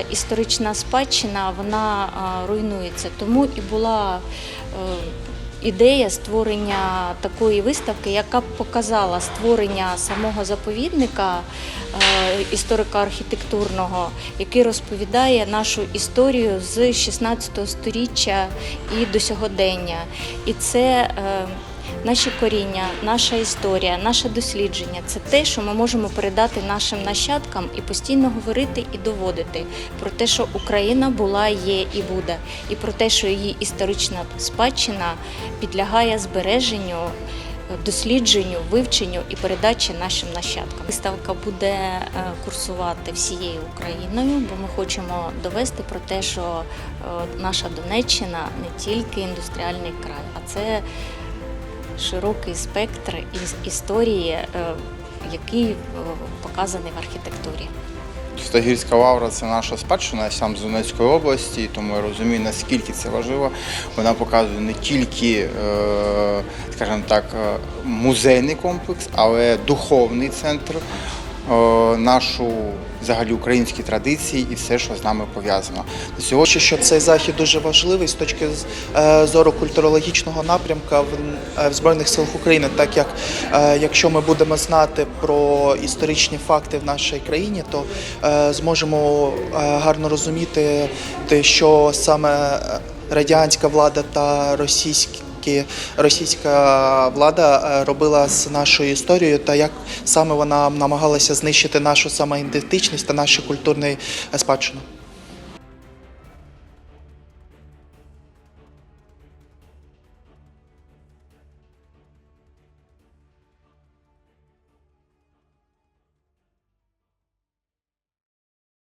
історична спадщина вона руйнується. Тому і була е, ідея створення такої виставки, яка б показала створення самого заповідника е, історико-архітектурного, який розповідає нашу історію з 16 століття і до сьогодення. І це е, наші коріння, наша історія, наше дослідження це те, що ми можемо передати нашим нащадкам і постійно говорити і доводити про те, що Україна була, є і буде, і про те, що її історична спадщина підлягає збереженню. Дослідженню, вивченню і передачі нашим нащадкам. Виставка буде е, курсувати всією Україною, бо ми хочемо довести про те, що е, наша Донеччина не тільки індустріальний край, а це широкий спектр історії, е, який е, показаний в архітектурі. Стагірська лавра це наша спадщина, я сам з Донецької області, тому я розумію, наскільки це важливо. Вона показує не тільки, е, скажімо так, музейний комплекс, але духовний центр, нашу взагалі українські традиції і все, що з нами пов'язано. Сьогодні що цей захід дуже важливий з точки е, зору культурологічного напрямка в, е, Збройних силах України, так як е, якщо ми будемо знати про історичні факти в нашій країні, то е, зможемо е, гарно розуміти, те, що саме е, радянська влада та російські. Російська влада е, робила з нашою історією, та як саме вона намагалася знищити нашу самоідентичність та нашу культурну спадщину.